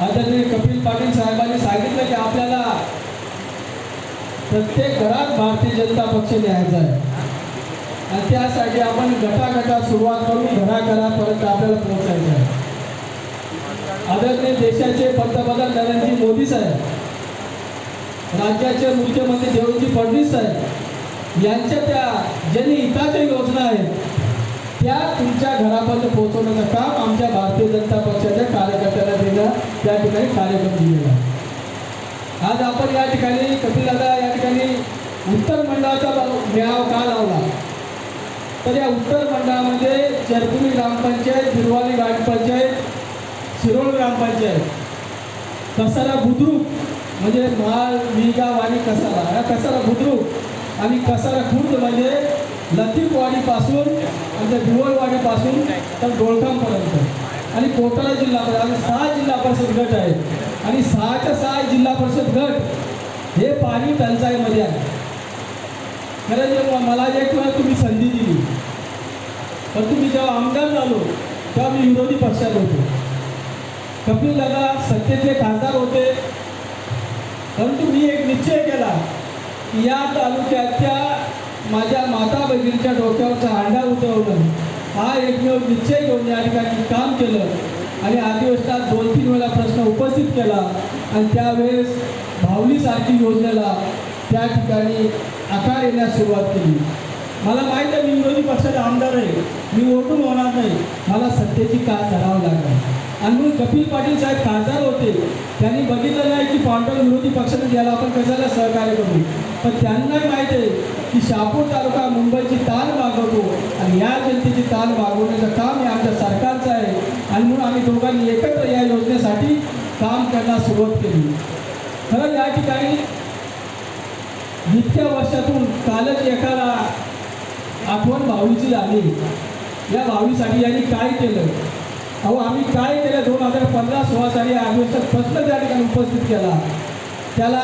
आदरणीय कपिल पाटील साहेबांनी सांगितलं की आपल्याला प्रत्येक घरात भारतीय जनता पक्ष न्यायचा आहे. आणि त्यासाठी आपण गटागटात सुरुवात करून घराघरापर्यंत आपल्याला पोहोचायचं आहे. आदरणीय देशाचे पंतप्रधान नरेंद्र मोदी साहेब राज्याचे मुख्यमंत्री देवेंद्र फडणवीस साहेब यांच्या त्या ज्यांनी हिताच्या योजना आहेत त्या तुमच्या घरापर्यंत पोहोचवण्याचं काम आमच्या भारतीय जनता पक्षाच्या कार्यकर्त्यांना देणं त्या ठिकाणी कार्यक्रम दिलेला आज आपण या ठिकाणी कपिलदादा या ठिकाणी उत्तर मंडळाचा मेळावा का लावला? तर या उत्तर मंडळामध्ये चरपुरी ग्रामपंचायत बिरवाली ग्रामपंचायत शिरोळ ग्रामपंचायत कसारा बुद्रुक म्हणजे माल मिगाव आणि कसारा. या कसारा बुद्रुक आणि कसारा खुर्द म्हणजे लतीफवाडीपासून आमच्या भिवळवाडीपासून तर डोळखांपर्यंत आणि जिल्हा परिषद आणि सहा जिल्हा परिषद गट आहेत. आणि सहाच्या सहा जिल्हा परिषद गट हे पाणी टंचाईमध्ये आहे. खरं जे मला एक किंवा तुम्ही संधी दिली पण तुम्ही जेव्हा आमदार झालो तेव्हा मी विरोधी पक्षात होतो. कपिल दादा सत्तेचे खासदार होते. परंतु मी एक निश्चय केला की या तालुक्याच्या माझ्या माता बहिणीच्या डोक्यावरचा हांडा उतरवलं हा एकमेव निश्चय घेऊन या ठिकाणी काम केलं आणि अधिवेशनात दोन तीन वेळा प्रश्न उपस्थित केला. आणि त्यावेळेस भावलीसारखी योजनेला त्या ठिकाणी आकार येण्यास सुरुवात केली. मला माहीत आहे मी विरोधी पक्षाचा आमदार आहे. मी ओटून होणार नाही. मला सत्तेची कास धरावं लागणार? आणि म्हणून कपिल पाटील साहेब खासदार होते. त्यांनी बघितलं नाही की पांढर विरोधी पक्षाने द्यायला आपण कशाला सहकार्य करू? पण त्यांना माहीत आहे की शहापूर तालुका मुंबईची ताण मागवतो. आणि या जनतेची ताण मागवण्याचं काम हे आमच्या सरकारचं आहे. आणि म्हणून आम्ही दोघांनी एकत्र या योजनेसाठी काम करण्यास सुरुवात केली. खरं या ठिकाणी इतक्या वर्षातून कालच एकाला आठवण भावलीची झाली या भावीसाठी यांनी काय केलं? अहो आम्ही काय केलं? दोन हजार पंधरा सोळा साली अधिवेशनात प्रश्न त्या ठिकाणी उपस्थित केला. त्याला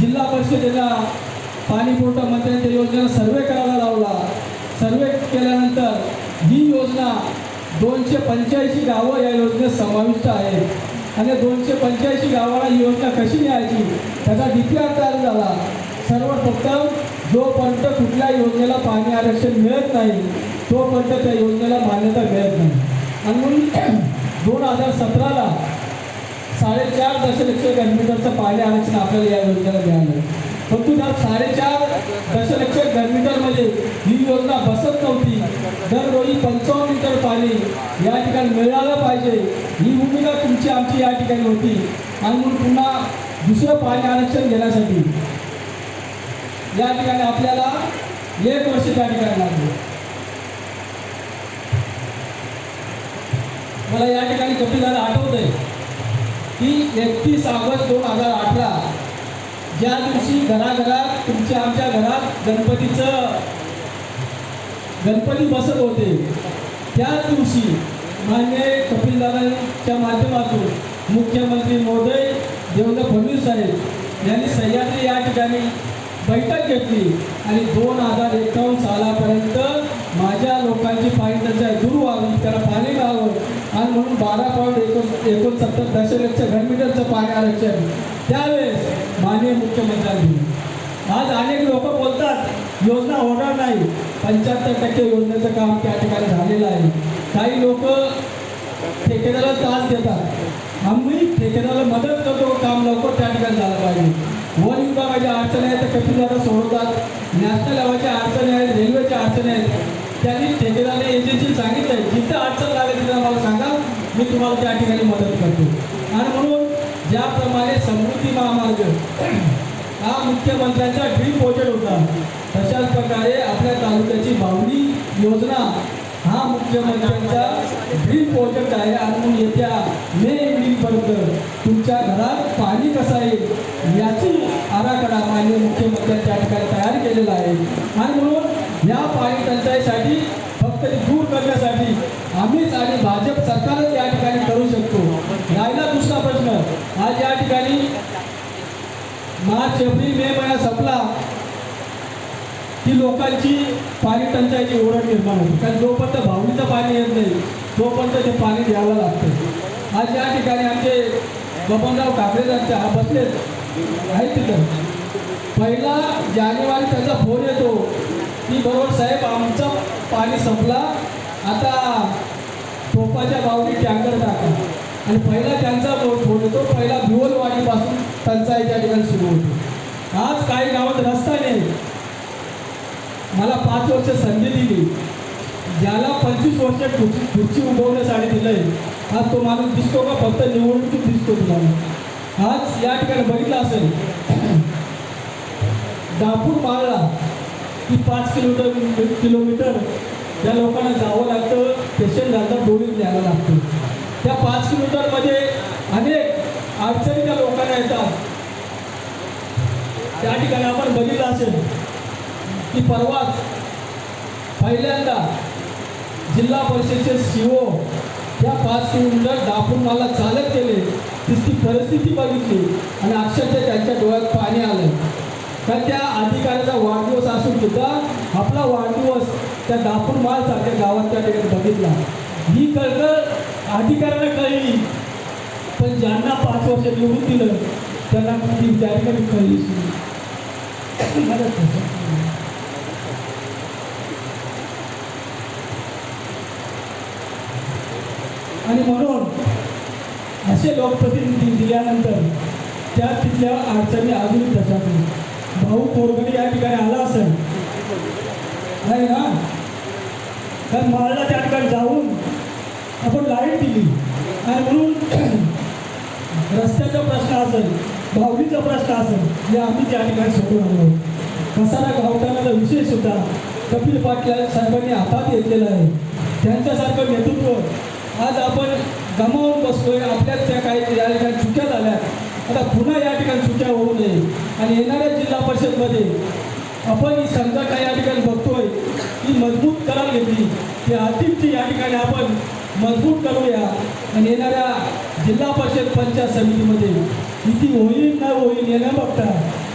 जिल्हा परिषदेला पाणी पुरवठा मंत्र्यांच्या योजनेला सर्वे करायला लावला. सर्वे केल्यानंतर ही योजना दोनशे पंच्याऐंशी गावं या योजनेत समाविष्ट आहेत. आणि दोनशे पंच्याऐंशी गावाला ही योजना कशी न्यायची? त्याचा डी तयार झाला. सर्वप्रथम जोपर्यंत कुठल्या योजनेला पाणी आरक्षण मिळत नाही तोपर्यंत त्या योजनेला मान्यता मिळत नाही आणि म्हणून दोन हजार सतराला साडेचार दशलक्ष घनमीटरचं पाणी आरक्षण आपल्याला या योजनेला मिळालं परंतु त्या साडेचार दशलक्ष घनमीटरमध्ये म्हणजे ही योजना बसत नव्हती दररोजी पंचावन्न लिटर पाणी या ठिकाणी मिळालं पाहिजे. ही भूमिका तुमची आमची या ठिकाणी होती. आणि म्हणून पुन्हा दुसरं पाणी आरक्षण घेण्यासाठी या ठिकाणी आपल्याला एक वर्ष त्या ठिकाणी लागले. मला या ठिकाणी कपिलाला आठवत आहे की एकतीस ऑगस्ट दोन हजार अठरा. ज्या दिवशी घराघरात तुमच्या आमच्या घरात गणपतीचं गणपती बसत होते त्याच दिवशी मान्य कपिलदादांच्या माध्यमातून मुख्यमंत्री महोदय देवेंद्र फडणवीस साहेब यांनी सह्याद्री या ठिकाणी बैठक घेतली आणि दोन हजार एकावन्न सालापर्यंत माझ्या लोकांची पाणी टंचाई दूर व्हावी त्याला पाणी मिळावं आणि म्हणून बारा पॉईंट एकोण एकोणसत्तर दशलक्ष घनमीटरचं पाणी आरक्षण त्यावेळेस माननीय मुख्यमंत्र्यांनी आज अनेक लोक बोलतात योजना होणार नाही. पंच्याहत्तर टक्के योजनेचं काम त्या ठिकाणी झालेलं आहे. काही लोक ठेकेदाराला त्रास देतात. आम्ही ठेकेदाराला मदत करतो काम लवकर त्या ठिकाणी झालं पाहिजे. वन विभागाच्या अडचणी आहेत तर कपिलदादा सोडवतात. नॅशनल लेवलच्या अडचणी आहेत रेल्वेच्या अडचणी आहेत. त्यांनी ठेकेदाराने एजन्सी सांगितलं आहे जिथं अडचण लागेल तिथं मला सांगा. मी तुम्हाला त्या ठिकाणी मदत करतो. आणि म्हणून ज्याप्रमाणे समृद्धी महामार्ग हा मुख्यमंत्र्यांचा ड्रीम प्रोजेक्ट होता तशाच प्रकारे आपल्या तालुक्याची बावली योजना हा मुख्यमंत्र्यांचा ड्रीम प्रोजेक्ट आहे. आणि म्हणून येत्या मे एंडिंगपर्यंत तुमच्या घरात पाणी कसं येईल याची आराखडा माननीय मुख्यमंत्र्यांच्या ठिकाणी तयार केलेला आहे. आणि म्हणून या पाणी टंचाईसाठी फक्त दूर करण्यासाठी आम्हीच आणि भाजप सरकारच या ठिकाणी करू शकतो राहिला दुसरा प्रश्न आज या ठिकाणी मार्च एप्रिल मे महिना संपला की लोकांची पाणी टंचाईची ओरड निर्माण होती. कारण जोपर्यंत भावनीचं पाणी येत नाही तोपर्यंत ते पाणी द्यावं लागतं. आज या ठिकाणी आमचे बबनराव काकडे हा बसले आहेत तिथं. पहिला जानेवारी त्याचा फोन येतो की बरोबर साहेब आमचं पाणी संपला. आता टोपाच्या बावली टँकर टाका. आणि पहिला त्यांचा फोन येतो पहिला भिवलवाडीपासून टंचाई त्या ठिकाणी सुरू होतो. आज काही गावात रस्ता नाही. मला पाच वर्ष संधी दिली. ज्याला पंचवीस वर्ष खुर्ची खुर्ची उभवण्यासाठी दिलंय आज तो माणूस दिसतो का? फक्त निवडणुकीत दिसतो तुम्हाला आज या ठिकाणी बघितलं असेल. दापूर माळला की पाच किलोमीटर किलोमीटर त्या लोकांना जावं लागतं पेशंट जातात डोळीत द्यायला लागतं. त्या पाच किलोमीटरमध्ये अनेक अडचणी त्या लोकांना येतात. ठिकाणी आपण बघितलं असेल की परवाच पहिल्यांदा जिल्हा परिषदेचे सीओ या पाच किलोमीटर दाखवून मला चालत गेले. तिथली परिस्थिती बघितली आणि अक्षरशः त्यांच्या डोळ्यात पाणी आलं. तर त्या अधिकाऱ्याचा वाढदिवस असून सुद्धा आपला वाढदिवस त्या दापूर माळ सारख्या गावात त्या ठिकाणी बघितला. ही कळकळ अधिकाऱ्याला कळली. पण ज्यांना पाच वर्ष निवडून दिलं त्यांना ती त्या ठिकाणी कळली. मला तसं आणि म्हणून असे लोकप्रतिनिधी दिल्यानंतर त्या तिथल्या अडचणी अजून तशाच भाऊ कोरगडी या ठिकाणी आला असेल. नाही ना? तर माळला त्या ठिकाणी जाऊन आपण लाइट दिली. आणि म्हणून रस्त्याचा प्रश्न असेल. भावलीचा प्रश्न असेल या आम्ही त्या ठिकाणी सोडून आलो कसारा गावठाणाचा विषय सुद्धा कपिल पाटील साहेबांनी हातात घेतलेला आहे. त्यांच्यासारखं नेतृत्व आज आपण गमावून बसतोय आपल्या त्या काही या ठिकाणी चुक्या झाल्या. आता पुन्हा या ठिकाणी चुक्या होऊ नये. आणि येणाऱ्या जिल्हा परिषदमध्ये आपण ही संघटना या ठिकाणी बघतोय ही मजबूत करायला घेतली. ती अतिमची या ठिकाणी आपण मजबूत करूया. आणि येणाऱ्या जिल्हा परिषद पंचायत समितीमध्ये किती होईल न होईल हे न बघता.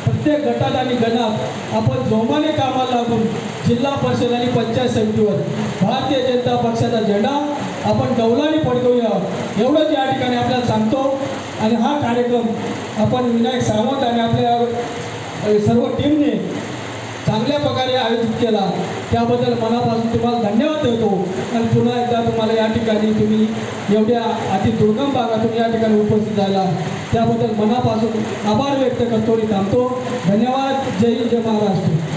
प्रत्येक गटात आणि गणात आपण जोमाने कामाला लागून जिल्हा परिषद आणि पंचायत समितीवर भारतीय जनता पक्षाचा झेंडा आपण डौलाने फडकवूया. एवढंच या ठिकाणी आपल्याला सांगतो. आणि हा कार्यक्रम आपण विनायक सावंत आणि आपल्या सर्व टीमने चांगल्या प्रकारे आयोजित केला. त्याबद्दल मनापासून तुम्हाला धन्यवाद देतो. आणि पुन्हा एकदा तुम्हाला या ठिकाणी तुम्ही एवढ्या अति दुर्गम भागातून या ठिकाणी उपस्थित झाला त्याबद्दल मनापासून आभार व्यक्त करतो आणि थांबतो. धन्यवाद. जय हिंद जय महाराष्ट्र.